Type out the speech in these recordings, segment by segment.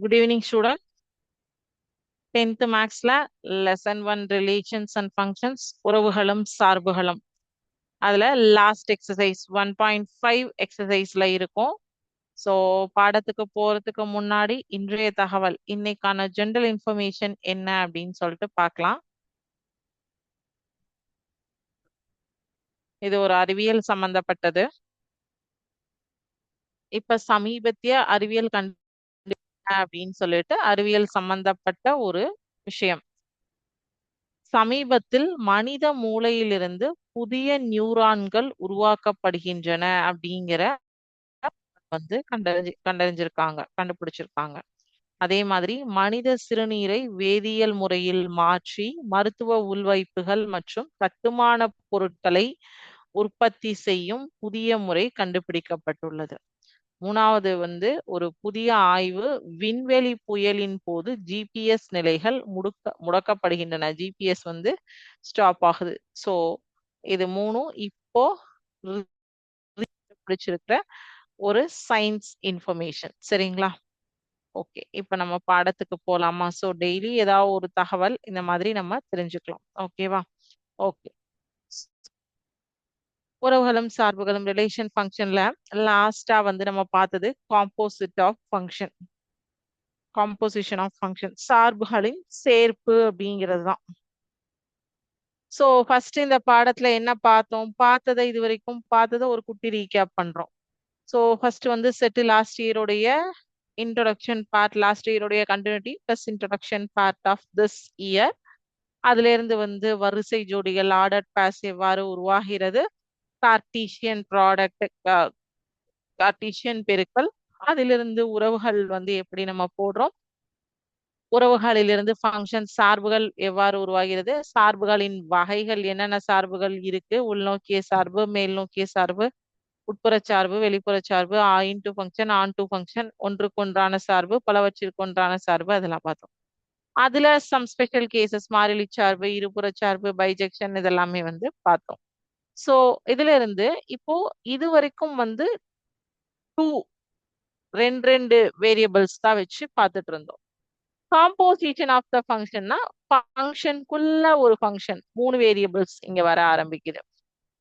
Good evening student tenth மேக்ஸ்ல lesson one relations and functions உறவுகளும் சார்புகளும். அதுல last exercise one point five எக்ஸசைஸ்ல இருக்கும். ஸோ பாடத்துக்கு போறதுக்கு முன்னாடி இன்றைய தகவல் இன்னைக்கான ஜென்ரல் இன்ஃபர்மேஷன் என்ன அப்படின்னு சொல்லிட்டு பார்க்கலாம். இது ஒரு அறிவியல் சம்பந்தப்பட்டது. இப்ப சமீபத்திய அறிவியல் கண்டு அப்படின்னு சொல்லிட்டு அறிவியல் சம்பந்தப்பட்ட ஒரு விஷயம். சமீபத்தில் மனித மூளையிலிருந்து புதிய நியூரான்கள் உருவாக்கப்படுகின்றன அப்படிங்கிற வந்து கண்டறிஞ்சு கண்டறிஞ்சிருக்காங்க கண்டுபிடிச்சிருக்காங்க. அதே மாதிரி மனித சிறுநீரை வேதியியல் முறையில் மாற்றி மருத்துவ உள்வைப்புகள் மற்றும் கட்டுமான பொருட்களை உற்பத்தி செய்யும் புதிய முறை கண்டுபிடிக்கப்பட்டுள்ளது. மூணாவது வந்து ஒரு புதிய ஆய்வு விண்வெளி புயலின் போது ஜிபிஎஸ் நிலைகள் முடுக்க முடக்கப்படுகின்றன. ஜிபிஎஸ் வந்து ஸ்டாப் ஆகுது. ஸோ இது மூணும் இப்போ பிடிச்சிருக்கிற ஒரு சயின்ஸ் இன்ஃபர்மேஷன் சரிங்களா? ஓகே இப்போ நம்ம பாடத்துக்கு போகலாமா ஸோ டெய்லி ஏதாவது ஒரு தகவல் இந்த மாதிரி நம்ம தெரிஞ்சுக்கலாம். ஓகேவா ஓகே உறவுகளும் சார்புகளும் ரிலேஷன் ஃபங்க்ஷன்ல லாஸ்டா வந்து நம்ம பார்த்தது composite of function composition of function சார்புகளின் சேர்ப்பு அப்படிங்கிறது தான் ஸோ ஃபர்ஸ்ட் இந்த பாடத்துல என்ன பார்த்தோம்? பார்த்ததை இது வரைக்கும் பார்த்ததை ஒரு குட்டி ரீகேப் பண்றோம். ஸோ ஃபர்ஸ்ட் வந்து செட்டு லாஸ்ட் இயருடைய introduction part last இயருடைய continuity plus introduction part of this year அதுல இருந்து வந்து வரிசை ஜோடிகள் ஆர்டர் பேஸ் எவ்வாறு உருவாகிறது. கார்டீசியன் ப்ராடக்ட் கார்டீசியன் பெருக்கல். அதிலிருந்து உறவுகள் வந்து எப்படி நம்ம போடுறோம்? உறவுகளிலிருந்து ஃபங்க்ஷன் சார்புகள் எவ்வாறு உருவாகிறது? சார்புகளின் வகைகள் என்னென்ன சார்புகள் இருக்கு? உள்நோக்கிய சார்பு மேல் நோக்கிய சார்பு உட்புற சார்பு வெளிப்புற சார்பு into function onto function ஒன்றுக்கொன்றான சார்பு பலவற்றிற்கொன்றான சார்பு அதெல்லாம் பார்த்தோம். அதுல சம் ஸ்பெஷல் கேசஸ் மாறிலி சார்பு இருபுற சார்பு பைஜெக்ஷன் இதெல்லாமே வந்து பார்த்தோம். ஸோ இதுல இருந்து இப்போ இது வரைக்கும் வந்து டூ ரெண்டு ரெண்டு வேரியபிள்ஸ் தான் வச்சு பார்த்துட்டு இருந்தோம் காம்போசிஷன் ஆஃப் த ஃபங்க்ஷன்னா ஃபங்க்ஷனுக்குள்ள ஒரு ஃபங்க்ஷன் மூணு வேரியபிள்ஸ் இங்க வர ஆரம்பிக்குது.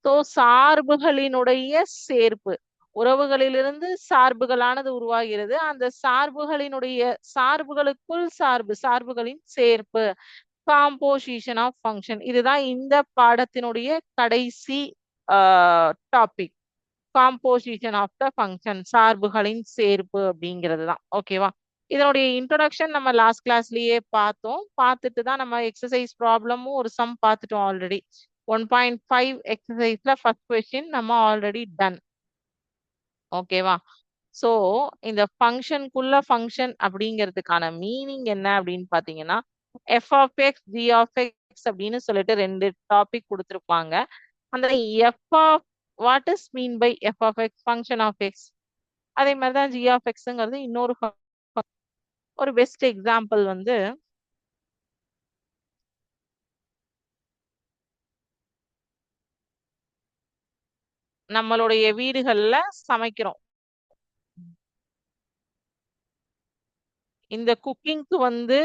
ஸோ சார்புகளினுடைய சேர்ப்பு உறவுகளிலிருந்து சார்புகளானது உருவாகிறது. அந்த சார்புகளினுடைய சார்புகளுக்குள் சார்பு சார்புகளின் சேர்ப்பு காம்போசிஷன் ஆஃப் ஃபங்க்ஷன் இதுதான் இந்த பாடத்தினுடைய கடைசி topic composition of the function சார்புகளின் சேர்ப்பு அப்படிங்கிறது தான் ஓகேவா இதனுடைய இன்ட்ரொடக்ஷன் நம்ம லாஸ்ட் கிளாஸ்லயே பார்த்தோம். பார்த்துட்டு தான் நம்ம எக்ஸசைஸ் ப்ராப்ளமும் ஒரு சம் பார்த்துட்டோம் ஆல்ரெடி ஒன் பாயிண்ட் ஃபைவ் எக்ஸசைஸ்ல ஃபர்ஸ்ட் கொஸ்டின் நம்ம ஆல்ரெடி டன் ஓகேவா ஸோ இந்த ஃபங்க்ஷனுக்குள்ள ஃபங்க்ஷன் அப்படிங்கிறதுக்கான மீனிங் என்ன அப்படின்னு பார்த்தீங்கன்னா f of x g of x அப்படின்னு சொல்லிட்டு ரெண்டு டாபிக் கொடுத்துருப்பாங்க. அந்த f of what is mean by f of x function of x அதே மாதிரி தான் ஜி ஆஃப் எக்ஸுங்கிறது இன்னொரு ஒரு பெஸ்ட் எக்ஸாம்பிள் வந்து நம்மளுடைய வீடுகள்ல சமைக்கிறோம். இந்த குக்கிங்க்கு வந்து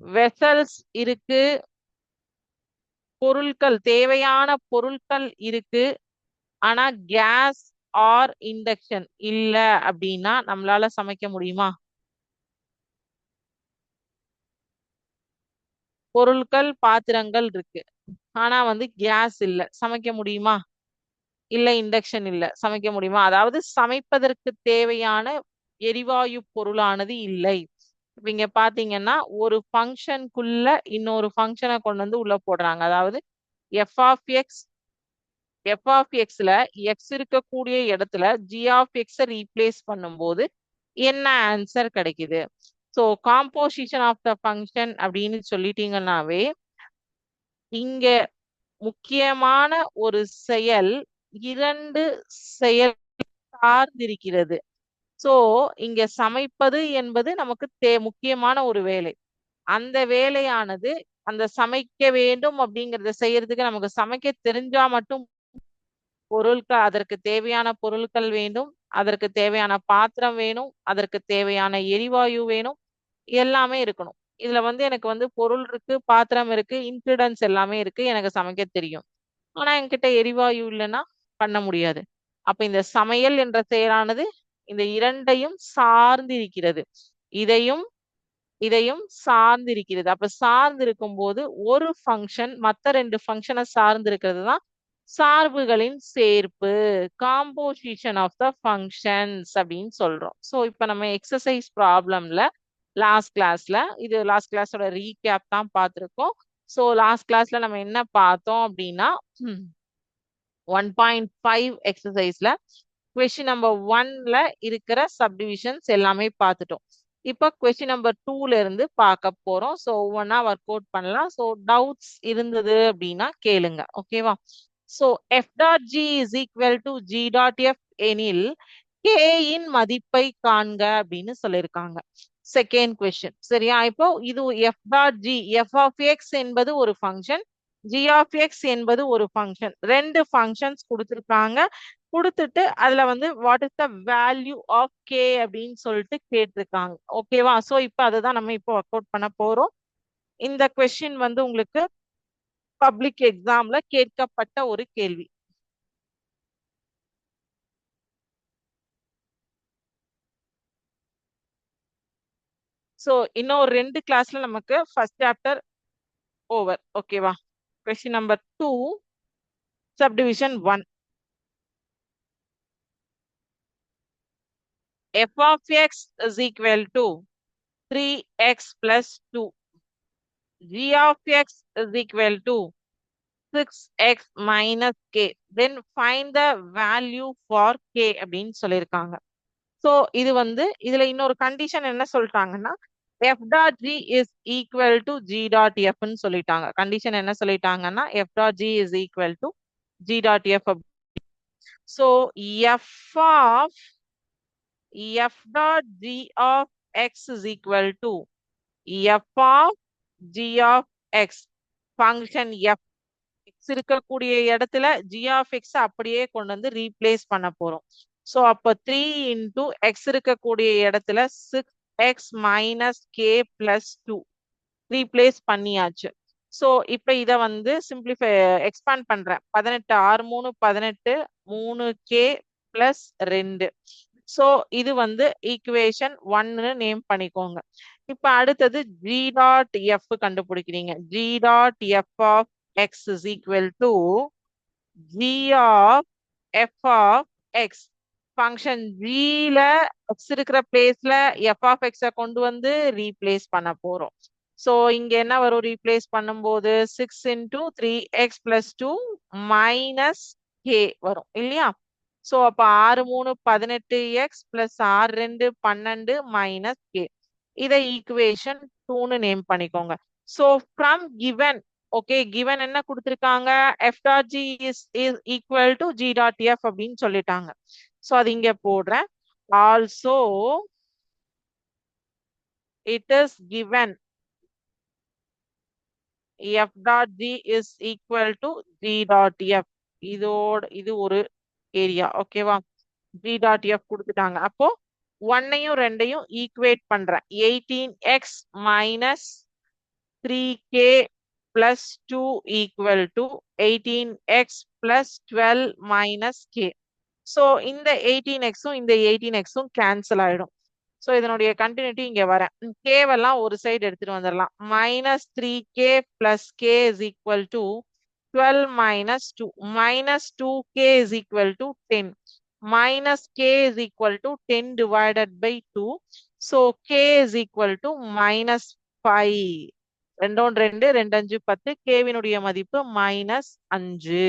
வெசல்ஸ் இருக்கு. பொருட்கள் தேவையான பொருட்கள் இருக்கு. ஆனா கேஸ் ஆர் இண்டக்ஷன் இல்ல அப்படின்னா நம்மளால சமைக்க முடியுமா? பொருட்கள் பாத்திரங்கள் இருக்கு. ஆனா வந்து கேஸ் இல்ல. சமைக்க முடியுமா? இல்ல இண்டக்ஷன் இல்ல. சமைக்க முடியுமா? அதாவது சமைப்பதற்கு தேவையான எரிவாயு பொருளானது இல்லை. இப்ப இங்க பாத்தீங்கன்னா ஒரு ஃபங்க்ஷனுக்குள்ள இன்னொரு ஃபங்க்ஷனை கொண்டு வந்து உள்ள போடுறாங்க. அதாவது f of x f of எக்ஸ்ல X இருக்கக்கூடிய இடத்துல ஜி ஆஃப் எக்ஸை ரீப்ளேஸ் பண்ணும்போது என்ன ஆன்சர் கிடைக்குது? So composition of the function அப்படின்னு சொல்லிட்டீங்கன்னாவே இங்க முக்கியமான ஒரு செயல் இரண்டு செயல் சார்ந்திருக்கிறது. சோ இங்க சமைப்பது என்பது நமக்கு தே முக்கியமான ஒரு வேலை. அந்த வேலையானது அந்த சமைக்க வேண்டும் அப்படிங்கறத செய்யறதுக்கு நமக்கு சமைக்க தெரிஞ்சா மட்டும் பொருட்கள் அதற்கு தேவையான பொருட்கள் வேண்டும் அதற்கு தேவையான பாத்திரம் வேணும் அதற்கு தேவையான எரிவாயு வேணும் எல்லாமே இருக்கணும். இதுல வந்து எனக்கு வந்து பொருள் இருக்கு பாத்திரம் இருக்கு இன்கிரிடன்ஸ் எல்லாமே இருக்கு எனக்கு சமைக்க தெரியும். ஆனா என்கிட்ட எரிவாயு இல்லைன்னா பண்ண முடியாது. அப்ப இந்த சமையல் என்ற செயலானது இந்த இரண்டையும் சார்ந்திருக்கிறது. இதையும் இதையும் சார்ந்திருக்கிறது. அப்ப சார்ந்திருக்கும் போது ஒரு ஃபங்க்ஷன் மத்த ரெண்டு ஃபங்க்ஷனை சார்ந்திருக்கிறது தான் சார்புகளின் சேர்ப்பு காம்போசிஷன் ஆஃப் த ஃபங்க்ஷன்ஸ் அப்படின்னு சொல்றோம். ஸோ இப்போ நம்ம எக்ஸசைஸ் ப்ராப்ளம்ல லாஸ்ட் கிளாஸ்ல இது லாஸ்ட் கிளாஸோட ரீகேப் தான் பார்த்துருக்கோம். ஸோ லாஸ்ட் கிளாஸ்ல நம்ம என்ன பார்த்தோம் அப்படின்னா ஒன் பாயிண்ட் ஃபைவ் எக்ஸசைஸ்ல கொஸ்டின் நம்பர் ஒன்ல இருக்கிற சப்டிவிஷன்ஸ் எல்லாமே பார்த்துட்டோம். இப்போ கொஸ்டின் நம்பர் டூல இருந்து பார்க்க போறோம். ஸோ ஒவ்வொன்றா ஒர்க் அவுட் பண்ணலாம். ஸோ டவுட்ஸ் இருந்தது அப்படின்னா கேளுங்க. ஓகேவா so f dot g is equal to g dot f எனில் கே இன் மதிப்பை காண்க அப்படின்னு சொல்லியிருக்காங்க. செகண்ட் கொஸ்டின் சரியா? இப்போ இது f dot g f of x என்பது ஒரு ஃபங்க்ஷன் ஜி ஆஃப் எக்ஸ் என்பது ஒரு ஃபங்க்ஷன் ரெண்டு ஃபங்க்ஷன்ஸ் கொடுத்துருக்காங்க. கொடுத்துட்டு அதுல வந்து what is the value of k அப்படின்னு சொல்லிட்டு கேட்டிருக்காங்க. ஓகேவா ஸோ இப்போ அதை தான் நம்ம இப்போ ஒர்க் அவுட் பண்ண போறோம். இந்த கொஸ்டின் வந்து உங்களுக்கு பப்ளிக் எக்ஸாம்ல கேட்கப்பட்ட ஒரு கேள்வி. ஸோ இன்னும் ஒரு ரெண்டு கிளாஸ்ல நமக்கு ஃபர்ஸ்ட் சாப்டர் ஓவர் ஓகேவா question number two subdivision one f of x is equal to 3x plus 2. g of x is equal to 6x minus k. Then find the value for k அப்படின்னு சொல்லியிருக்காங்க so இது வந்து இதுல இன்னொரு condition என்ன சொல்லிட்டாங்கன்னா f dot g is equal to g dot எஃப்னு சொல்லிட்டாங்க. Condition என்ன சொல்லிட்டாங்கன்னா f dot g is equal to g dot f so f of f dot g of x is equal to f of g of x function f x இருக்கக்கூடிய இடத்துல G of X அப்படியே கொண்டு வந்து replace பண்ண போறோம். So அப்போ three into X இருக்கக்கூடிய இடத்துல six x minus k plus two replace பண்ணியாச்சு. ஸோ இப்போ இதை வந்து சிம்பிளிஃபை எக்ஸ்பேண்ட் பண்றேன். பதினெட்டு ஆறு மூணு பதினெட்டு மூணு கே பிளஸ் ரெண்டு. ஸோ இது வந்து ஈக்குவேஷன் ஒன்னு நேம் பண்ணிக்கோங்க. இப்போ அடுத்தது G dot F கண்டுபிடிக்கிறீங்க. G dot f of x is equal to g of f of x function ஜில x இருக்கிற பிளேஸ்ல எஃப் ஆஃப் எக்ஸை கொண்டு வந்து ரீப்ளேஸ் பண்ண போறோம். ஸோ இங்க என்ன வரும்? ரீப்ளேஸ் பண்ணும்போது six into three x plus two minus k வரும் இல்லையா? ஸோ அப்போ ஆறு மூணு பதினெட்டு எக்ஸ் பிளஸ் ஆறு ரெண்டு பன்னெண்டு மைனஸ் கே இதை ஈக்குவேஷன் டூன்னு நேம் பண்ணிக்கோங்க. So from given okay given என்ன கொடுத்துருக்காங்க? F dot g is is equal to g dot f அப்படின்னு சொல்லிட்டாங்க. ஸோ அது இங்க போடுறேன். Also it is given f dot g is equal to g dot f இதோட இது ஒரு ஏரியா ஓகேவா ஜி டாட் எஃப் கொடுத்துட்டாங்க. அப்போ ஒன்னையும் ரெண்டையும் ஈக்குவேட் பண்றேன். Eighteen x minus three k plus two equal to eighteen x plus twelve minus k so இந்த எயிட்டீன் எக்ஸும் இந்த எயிட்டீன் எக்ஸும் கேன்சல் ஆயிடும் ஸோ இதனுடைய கண்டினியூட்டி இங்க வரேன் கேவெல்லாம் ஒரு சைடு எடுத்துட்டு வந்துடலாம் minus three k plus k is equal to 12 minus 2 minus 2k is equal to 10 minus k is equal to 10 divided by 2 so k is equal to minus 5 ரெண்டோன் ரெண்டு ரெண்டு அஞ்சு பத்து. கேவினுடைய மதிப்பு மைனஸ் அஞ்சு.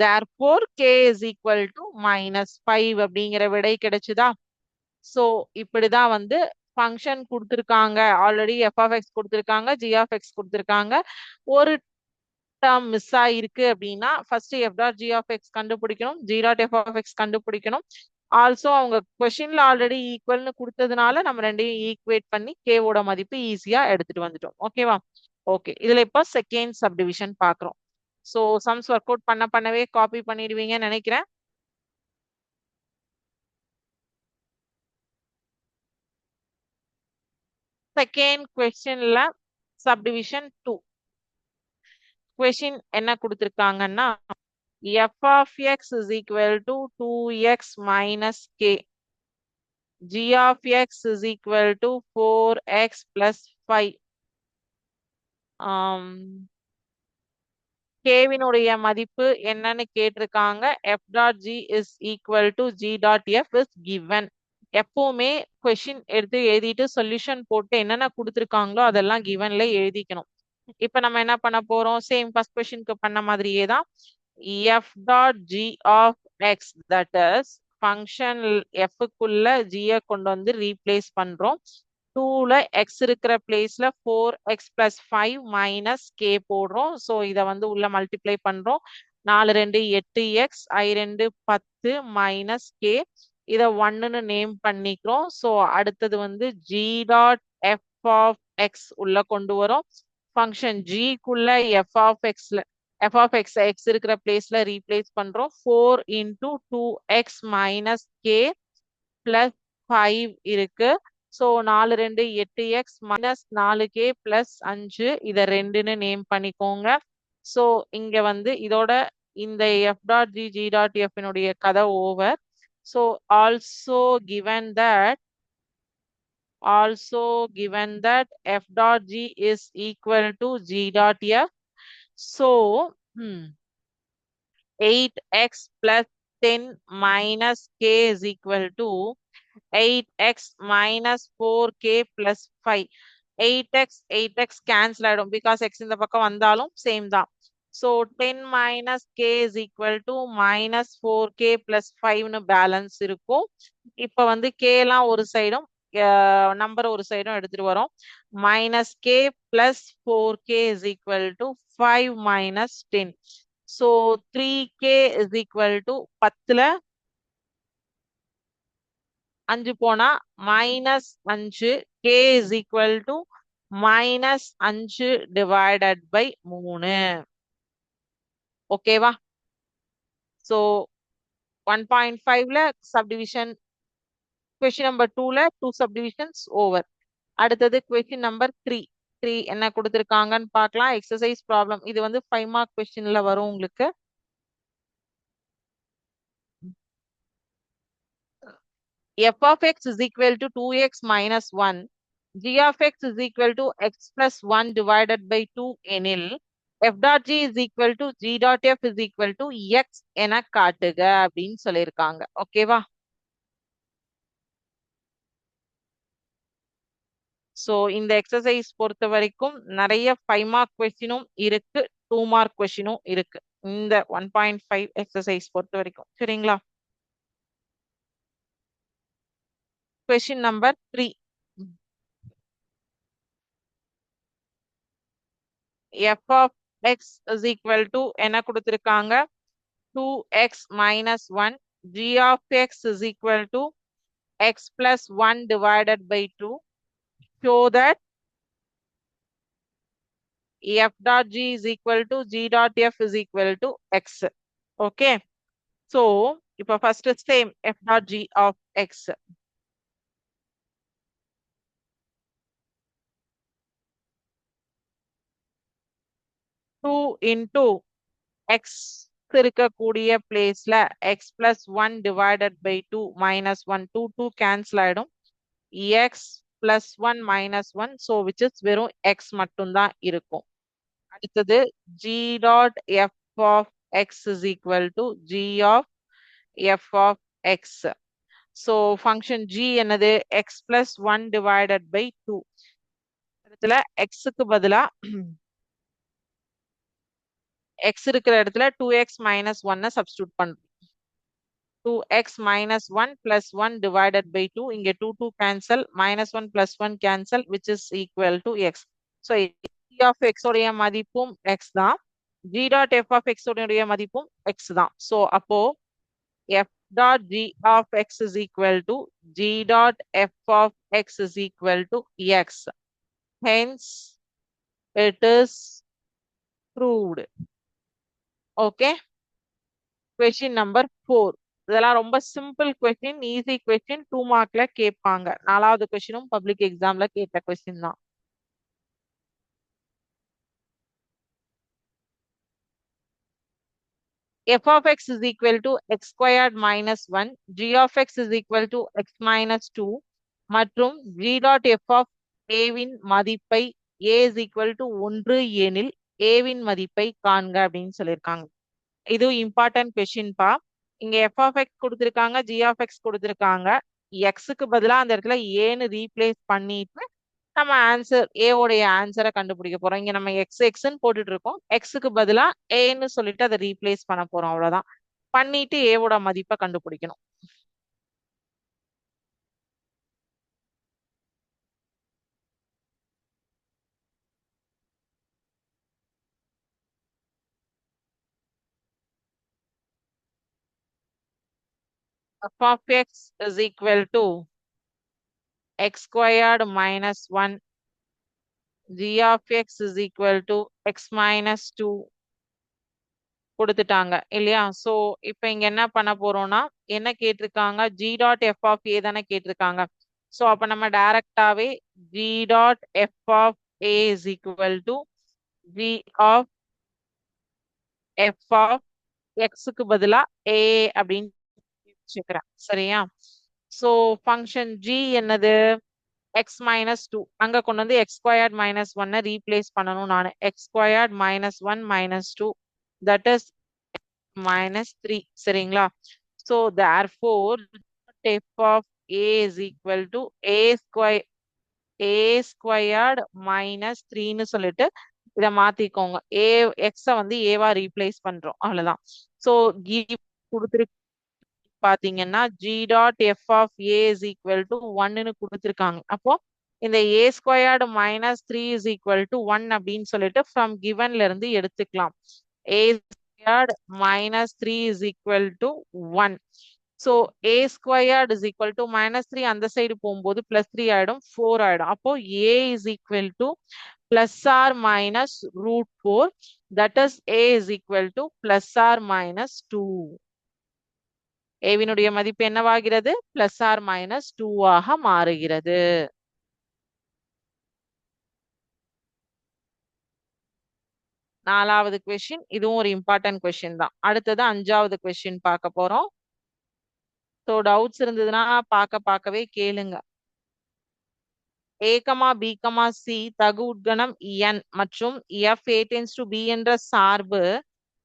Therefore k is equal to minus 5 அப்படிங்கிற விடை கிடைச்சுதா? So இப்படிதான் வந்து ஃபங்க்ஷன் கொடுத்துருக்காங்க. ஆல்ரெடி எஃப் ஆஃப் எக்ஸ் கொடுத்துருக்காங்க ஜி கொடுத்துருக்காங்க. ஒரு டேர்ம் மிஸ் ஆயிருக்கு அப்படின்னா first f dot g of x கண்டுபிடிக்கணும் g dot f of x கண்டுபிடிக்கணும். ஆல்சோ அவங்க கொஷின்ல ஆல்ரெடி ஈக்குவல்னு கொடுத்ததுனால நம்ம ரெண்டையும் ஈக்குவேட் பண்ணி கேவோட மதிப்பு ஈஸியா எடுத்துட்டு வந்துட்டோம். ஓகேவா ஓகே இதுல இப்போ செகண்ட் சப்டிவிஷன் பாக்குறோம். ஸோ சம்ஸ் ஒர்க் அவுட் பண்ண பண்ணவே காப்பி பண்ணிடுவீங்கன்னு நினைக்கிறேன். செகண்ட் கொஸ்டின்ல சப்டிவிஷன் டூ கொஸ்டின் என்ன கொடுத்துருக்காங்கன்னா f of x is equal to two x minus k g of x is equal to 4x plus 5. Um, கேவினுடைய மதிப்பு என்னன்னு கேட்டிருக்காங்க f dot g is equal to g dot f is given. எப்பவுமே question எடுத்து எழுதிட்டு solution போட்டு என்னென்ன கொடுத்துருக்காங்களோ அதெல்லாம் கிவன்ல எழுதிக்கணும் இப்ப நம்ம என்ன பண்ண போறோம் சேம் ஃபர்ஸ்ட் கொஷினுக்கு பண்ண மாதிரியே தான் f dot g of x that is function எஃப்க்குள்ள ஜியை கொண்டு வந்து ரீப்ளேஸ் பண்றோம். டூல எக்ஸ் இருக்கிற பிளேஸ்ல four x plus five minus k போடுறோம். ஸோ இதை வந்து உள்ள மல்டிப்ளை பண்றோம். நாலு ரெண்டு எட்டு எக்ஸ் ஐ ரெண்டு பத்து மைனஸ் கே இதை ஒன்னுன்னு நேம் பண்ணிக்கிறோம். ஸோ அடுத்தது வந்து g dot f of x உள்ள கொண்டு வரும். ஃபங்க்ஷன் ஜிக்குள்ள எஃப் ஆஃப் எக்ஸ்ல எஃப் of எக்ஸ் எக்ஸ் இருக்கிற பிளேஸ்ல ரீப்ளேஸ் பண்றோம். Four into two x minus k plus five இருக்கு. ஸோ நாலு ரெண்டு எட்டு எக்ஸ் மைனஸ் நாலு கே பிளஸ் அஞ்சு. இதை ரெண்டுன்னு நேம் பண்ணிக்கோங்க. ஸோ இங்க வந்து இதோட இந்த f dot g g dot எஃப்னுடைய கதை over so also given that also given that f dot g is equal to g dot f So, hmm, 8x plus 10 minus k is equal to 8x minus 4k plus 5. 8x, 8x cancel ஆயிடும் because x இந்த பக்கம் வந்தாலும் same தான். So, 10 minus k is equal to minus 4k plus 5 னு balance இருக்கும். இப்ப வந்து k எல்லாம் ஒரு சைடும் நம்பர் ஒரு சைடும் எடுத்துட்டு வரோம் minus k plus four k is equal to five minus ten so three k is equal to பத்துல அஞ்சு போனா மைனஸ் அஞ்சு k is equal to minus அஞ்சு டிவைடட் பை மூணு. ஓகேவா ஸோ ஒன் பாயிண்ட் ஃபைவ்ல சப்டிவிஷன் கொஸ்டின் நம்பர் டூல two subdivisions over அடுத்தது கொஸ்டின் நம்பர் த்ரீ த்ரீ என்ன கொடுத்துருக்காங்கன்னு பார்க்கலாம் எக்ஸசைஸ் ப்ராப்ளம் இது வந்து ஃபைவ் மார்க் கொஸ்டின்ல வரும் உங்களுக்கு. F of x is equal to two x minus one g of x is equal to x plus one divided by two எனில் f dot g is equal to g dot f is equal to x என காட்டுக அப்படின்னு சொல்லியிருக்காங்க. ஓகேவா so இந்த exercise பொறுத்த வரைக்கும் நிறைய ஃபைவ் மார்க் கொஸ்டினும் இருக்கு டூ மார்க் கொஸ்டினும் இருக்கு. இந்த ஒன் பாயிண்ட் ஃபைவ் எக்ஸசைஸ் பொறுத்த வரைக்கும். சரிங்களா? Question number three f of x is equal to என்ன கொடுத்துருக்காங்க? Two x minus one g of x is equal to x plus one divided by two show that f dot g is equal to g dot f is equal to x. Okay. So, if first same f dot g of x. Two into x இருக்கக்கூடிய பிளேஸ்ல x plus one divided by two minus one two two cancel ஆயிடும் x plus one minus one so which is வெறும் X மட்டும்தான் இருக்கும் அடுத்தது g dot f of x is equal to g of f of x so function g என்னது x plus one divided by two இடத்துல எக்ஸுக்கு பதிலாக X இருக்கிற இடத்துல டூ எக்ஸ் மைனஸ் ஒன்னை சப்ஸ்டியூட் பண்ணுறோம் 2x minus 1 plus 1 divided by 2. இங்க 2, 2 cancel. Minus 1 plus 1 cancel, which is equal to x. So, g of x உடைய மதிப்பும் x தான். g dot f of x உடைய மதிப்பும் x தான். So, அப்போ f dot g of x is equal to g dot f of x is equal to x. Hence, it is proved. Okay question number four இதெல்லாம் ரொம்ப simple question easy question two மார்க்ல கேட்பாங்க. நாலாவது கொஸ்டினும் public எக்ஸாம்ல கேட்ட question தான். F of x is equal to x squared minus 1, g of x is equal to x minus 2 மற்றும் g dot f of a வின் மதிப்பை a is equal to 1 எனில் a வின் மதிப்பை காண்க அப்படின்னு சொல்லியிருக்காங்க. இது இம்பார்ட்டன்ட் கொஸ்டின் பா. இங்க எஃப் ஆஃப் எக்ஸ் கொடுத்துருக்காங்க ஜி ஆஃப் எக்ஸ் கொடுத்துருக்காங்க. எக்ஸுக்கு பதிலாக பதிலா அந்த இடத்துல ஏன்னு ரீப்ளேஸ் பண்ணிட்டு நம்ம ஆன்சர் ஏ ஆன்சரை கண்டுபிடிக்க போறோம். இங்க நம்ம எக்ஸ் எக்ஸ்ன்னு போட்டுட்டு இருக்கோம். எக்ஸுக்கு பதிலா ஏன்னு சொல்லிட்டு அதை ரீப்ளேஸ் பண்ண போறோம். அவ்வளவுதான். பண்ணிட்டு ஏவோட மதிப்பை கண்டுபிடிக்கணும். F of x is equal to x squared minus 1 g of x is equal to x minus 2 கொடுத்துட்டாங்க இல்லையா? சோ இப்போ இங்க என்ன பண்ண போறோம்னா என்ன கேட்டிருக்காங்க? G dot f of a தானே கேட்டிருக்காங்க. ஸோ அப்போ நம்ம டைரக்டாவே g dot f of a is equal to g of f of எக்ஸுக்கு பதிலா ஏ அப்படின்னு வச்சுக்கிறேன். சரியா? சோ ஃபங்க்ஷன் ஜி என்னது? எக்ஸ் மைனஸ் டூ அங்க கொண்டு வந்து எக்ஸ் ஸ்கொயர்ட் மைனஸ் ஒன்னை ரீப்ளேஸ் பண்ணணும் நான். X squared minus one minus two that is minus three சரிங்களா? So therefore f of a is equal to a square a squared minus த்ரீன்னு சொல்லிட்டு இதை மாத்திக்கோங்க. ஏ எக்ஸை வந்து ஏவா ரீப்ளேஸ் பண்றோம். அவ்வளவுதான். ஸோ கொடுத்துருக்கு பாத்தீங்கன்னா g dot f of a is equal to ஒன்னு கொடுத்துருக்காங்க. அப்போ இந்த a squared minus three is equal to one அப்படின்னு சொல்லிட்டு ஃப்ரம் கிவன்ல இருந்து எடுத்துக்கலாம். A squared minus three is equal to one so a squared is equal to minus three அந்த சைடு போகும்போது பிளஸ் த்ரீ ஆயிடும் ஃபோர் ஆயிடும். அப்போ a is equal to plus or minus root four that is a is equal to plus or minus two ஏவினுடைய மதிப்பு என்னவாகிறது? Plus or minus டூவாக மாறுகிறது. நாலாவது கொஸ்டின் இதுவும் ஒரு இம்பார்ட்டன்ட் கொஸ்டின் தான். அடுத்தது அஞ்சாவது கொஸ்டின் பார்க்க போறோம். ஸோ டவுட்ஸ் இருந்ததுன்னா பார்க்க பார்க்கவே கேளுங்க. ஏகமா பிகமா சி தகு உட்கணம் என் மற்றும் f a tends to b என்ற சார்பு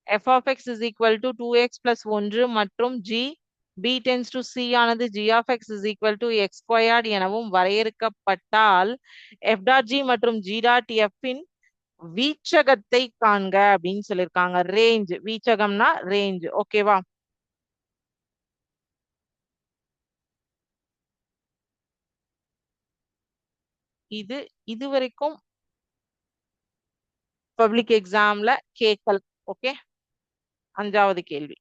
f of x is equal to two x plus ஒன்று மற்றும் g b tends to c ஆனது g of x is equal to x squared எனவும் வரையறுக்கப்பட்டால் f dot g மற்றும் g dot f இன் வீச்சகத்தை காண்க அப்படின்னு சொல்லியிருக்காங்க ரேஞ்ச் வீச்சகம்னா ரேஞ்ச் ஓகேவா இது இதுவரைக்கும் பப்ளிக் எக்ஸாம்ல கேட்கல். ஓகே அஞ்சாவது கேள்வி.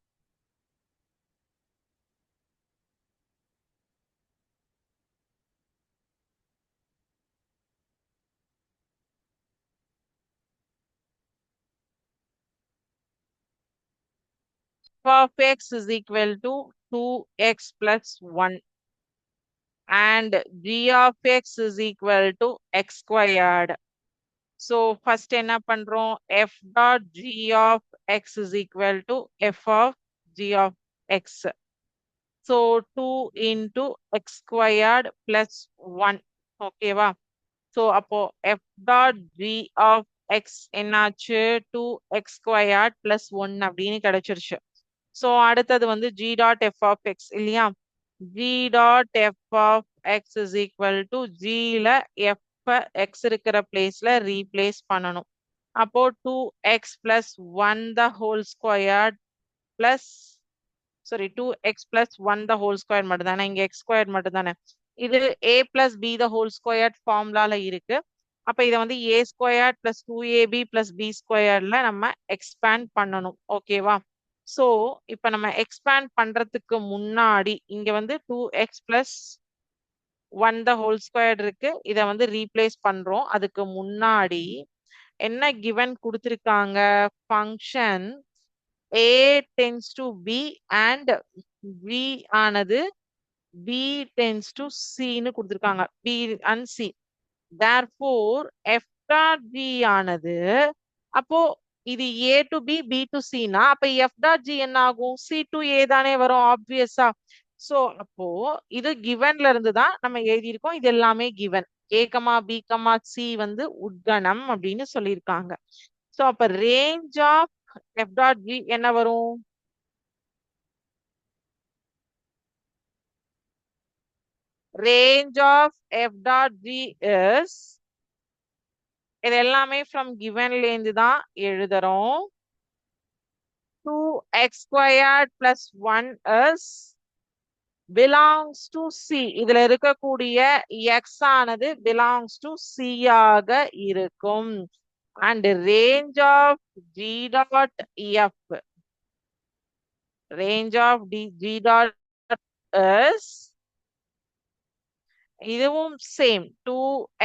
of x is equal to 2x plus 1 and g of x is equal to x squared. So first என்ன பண்றோம் f dot g of x is equal to f of g of x. So 2 into x squared plus 1. ஓகேவா so அப்போ f dot g of x என்னாச்சு 2x squared plus 1 அப்படின்னு கிடைச்சிருச்சு so அடுத்தது வந்து g dot f of x இல்லையா? G dot f of x is equal to ஜியில் f X இருக்கிற பிளேஸ்ல ரீப்ளேஸ் பண்ணணும். அப்போ two x plus one the whole square plus sorry two x plus one the whole square மட்டும் தானே இங்க x square மட்டும் தானே இது a plus b the whole square ஃபார்ம்லால இருக்கு. அப்ப இதை வந்து a square plus two a b plus b ஸ்கொயர்ல நம்ம எக்ஸ்பேண்ட் பண்ணணும். ஓகேவா ஸோ இப்போ நம்ம எக்ஸ்பேண்ட் பண்றதுக்கு முன்னாடி இங்க வந்து two x plus one the whole square இருக்கு. இதை வந்து ரீப்ளேஸ் பண்றோம். அதுக்கு முன்னாடி என்ன கிவன் கொடுத்துருக்காங்க? Function a tends to b and b ஆனது பி டென்ஸ் டு சின்னு கொடுத்துருக்காங்க. B and c therefore F dot ஆனது அப்போ இது A to B B to C அப்ப F dot G என்ன ஆகும்? C to A தானே வரும் ஆப்வியஸா சோ அப்போ இது கிவன்ல இருந்து தான் நம்ம எழுதியிருக்கோம். இது எல்லாமே given a comma b comma c வந்து உட்கணம் அப்படின்னு சொல்லியிருக்காங்க. சோ அப்ப range of f dot g என்ன வரும்? Range of f dot g is இது எல்லாமே ஃப்ரம் கிவன்லேருந்து தான் எழுதுறோம் two x plus one is belongs to c இதுல இருக்கக்கூடிய எக்ஸ் ஆனது பிலாங்ஸ் டு சி ஆக இருக்கும் and range of g dot f range of d g dot is இதுவும் சேம் டூ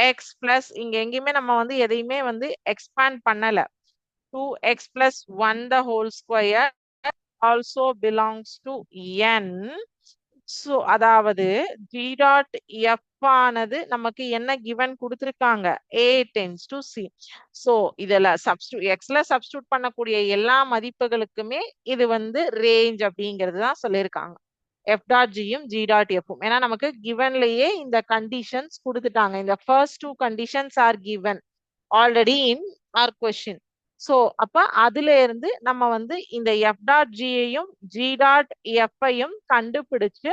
எக்ஸ் பிளஸ் இங்க எங்கேயுமே நம்ம வந்து எதையுமே வந்து எக்ஸ்பேண்ட் பண்ணல. Two x plus one the whole square also belongs to N so அதாவது ஜி டாட் எஃப் ஆனது நமக்கு என்ன கிவன் கொடுத்துருக்காங்க? A tends to c so இதில் சப்ஸ்டியூ எக்ஸ்ல சப்ஸ்டியூட் பண்ணக்கூடிய எல்லா மதிப்புகளுக்குமே இது வந்து ரேஞ்ச் அப்படிங்கிறது தான் சொல்லியிருக்காங்க. எஃப் டாட் ஜியும் ஜி டாட் எஃப்பும் ஏன்னா நமக்கு கிவன்லயே இந்த கண்டிஷன்ஸ் கொடுத்துட்டாங்க. இந்த first two conditions are given already in our question so அப்ப அதுல இருந்து நம்ம வந்து இந்த எஃப் டாட் ஜியையும் ஜி டாட் எஃப்ஐயும் கண்டுபிடிச்சு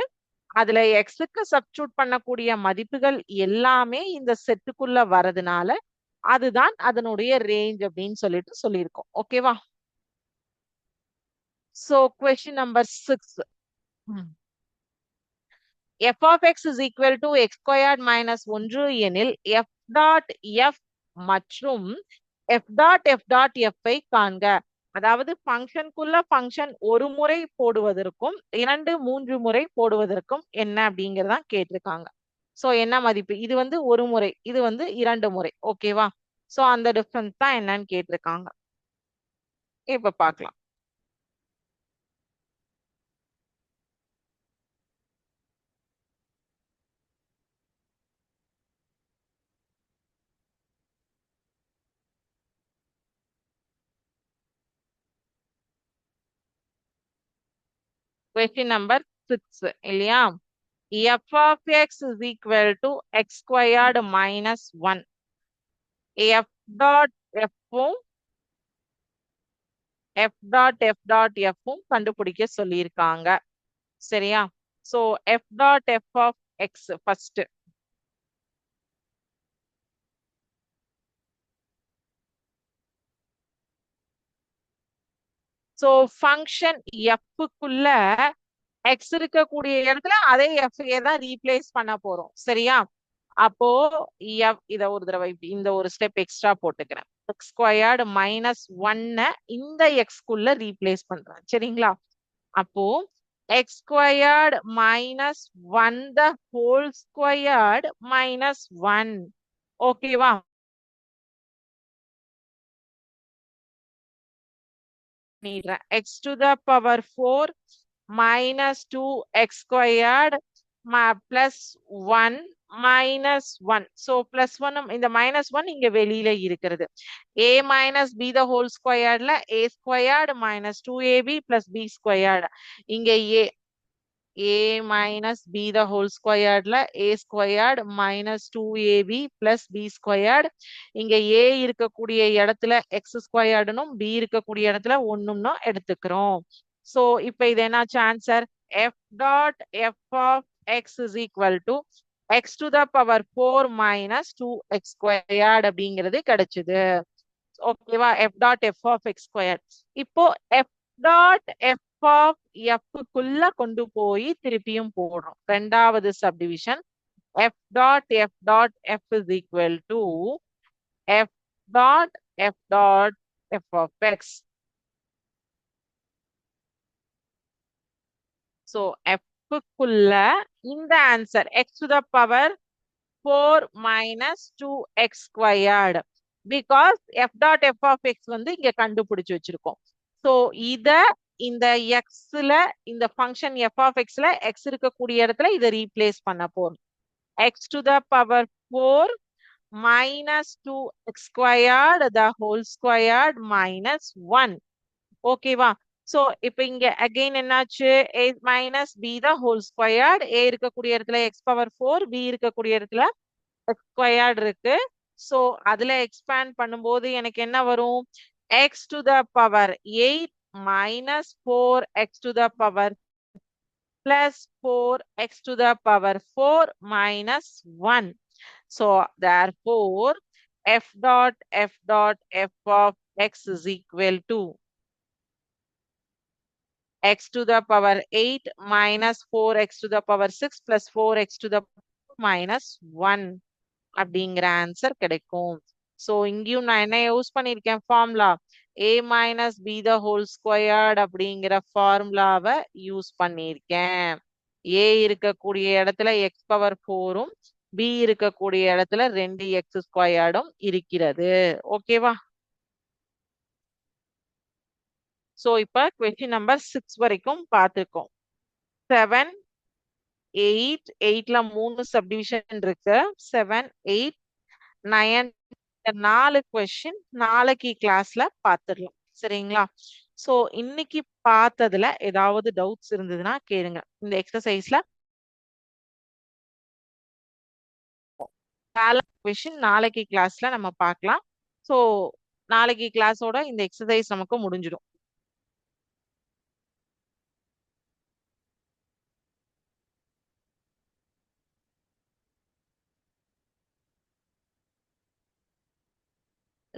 அதுல எக்ஸுக்கு சப்ஸ்டியூட் பண்ணக்கூடிய மதிப்புகள் எல்லாமே இந்த செட்டுக்குள்ள வரதுனால அதுதான் அதனுடைய ரேஞ்ச் அப்படின்னு சொல்லிட்டு சொல்லியிருக்கோம். ஓகேவா so question number six f of x is equal to x squared minus 1 எனில் f dot f மற்றும் f dot f dot f ஐ காண்க. அதாவது ஃபங்க்ஷனுக்குள்ள ஃபங்க்ஷன் ஒரு முறை போடுவதற்கும் இரண்டு மூன்று முறை போடுவதற்கும் என்ன அப்படிங்கறதான் கேட்டிருக்காங்க. ஸோ என்ன மதிப்பு? இது வந்து ஒரு முறை இது வந்து இரண்டு முறை. ஓகேவா ஸோ அந்த டிஃப்ரென்ஸ் தான் என்னன்னு கேட்டிருக்காங்க. இப்ப பார்க்கலாம். question number six இல்லையா f of x is equal to x squared minus 1 f dot f um f dot f dot f உம் கண்டுபிடிக்க சொல்லியிருக்காங்க சரியா so f dot f of x first so function எஃப்புக்குள்ள X இருக்கக்கூடிய இடத்துல அதே FA ஏ தான் replace பண்ண போறோம். சரியா? அப்போ எஃப் இத ஒரு தடவை இப்படி இந்த ஒரு ஸ்டெப் எக்ஸ்ட்ரா போட்டுக்கிறேன். எக்ஸ் ஸ்கொயர்டு மைனஸ் ஒன்ன இந்த எக்ஸ்குள்ள குள்ள ரீப்ளேஸ் பண்றேன். சரிங்களா? அப்போ x squared minus one the whole squared minus one ஓகேவா பண்ணிடுறேன் x to the power four minus two x squared plus one minus one so plus one இந்த மைனஸ் ஒன் இங்க வெளியில இருக்கிறது. A minus b the whole ஸ்கொயர்ட்ல a squared minus two a b plus b squared இங்க a a minus b the whole ஸ்கொயர்ட்ல a squared minus two a b plus b squared இங்க ஏ இருக்கக்கூடிய இடத்துல X ஸ்கொயர்டுனும் B இருக்கக்கூடிய இடத்துல ஒண்ணும்னு எடுத்துக்கிறோம். So இப்ப இது என்னாச்சு answer f dot f of x is equal to x to the power four minus two x squared அப்படிங்கிறது கிடைச்சது. ஓகேவா f dot f of x square இப்போ எஃப் டாட் எஃப் ஆஃப் எஃப்க்குள்ள கொண்டு போய் திருப்பியும் போடுறோம். ரெண்டாவது subdivision f dot f dot f is equal to f dot f dot f of x so எஃப்க்குள்ள இந்த answer x to the power four minus two x squared because f dot f of x வந்து இங்க கண்டுபிடிச்சு வச்சிருக்கோம். So இத இந்த எக்ஸ்ல இந்த function F of எக்ஸ்ல எக்ஸ் இருக்கக்கூடிய இடத்துல இதை ரீப்ளேஸ் பண்ண போறோம். X to the power four minus two x squared the whole squared minus one ஓகேவா சோ இப்ப இங்க அகைன் என்னாச்சு? A minus b the whole squared a இருக்கக்கூடிய இடத்துல எக்ஸ் பவர் ஃபோர் பி இருக்கக்கூடிய இடத்துல எக்ஸ் ஸ்கொயர்டு இருக்கு. ஸோ அதுல எக்ஸ்பேண்ட் பண்ணும்போது எனக்கு என்ன வரும்? X to the power eight minus 4x to the power plus 4x to the power 4 minus 1. So therefore f dot f dot f of x is equal to x to the power 8 minus 4x to the power 6 plus 4x to the minus 1 அப்படிங்கிற answer கிடைக்கும் so இங்கேயும் நான் என்ன use பண்ணியிருக்கேன் formula A minus b the whole squared அப்படிங்கிற ஃபார்முலாவை use பண்ணியிருக்கேன். A இருக்கக்கூடிய இடத்துல எக்ஸ் பவர் ஃபோரும் பி இருக்கக்கூடிய இடத்துல ரெண்டு எக்ஸ் ஸ்கொயர்டும் இருக்கிறது. ஓகேவா ஸோ இப்போ கொஸ்டின் நம்பர் சிக்ஸ் வரைக்கும் பார்த்துருக்கோம். செவன் எயிட் எயிட்ல மூணு சப்டிவிஷன் இருக்கு. செவன் எயிட் நயன் நாலு கொஸ்டின் நாளைக்கு கிளாஸ்ல பாத்துடலாம். சரிங்களா? சோ இன்னைக்கு பார்த்ததுல ஏதாவது டவுட்ஸ் இருந்ததுன்னா கேளுங்க. இந்த எக்ஸசைஸ்ல கொஸ்டின் நாளைக்கு கிளாஸ்ல நம்ம பார்க்கலாம். சோ நாளைக்கு கிளாஸோட இந்த எக்ஸசைஸ் நமக்கு முடிஞ்சிடும்.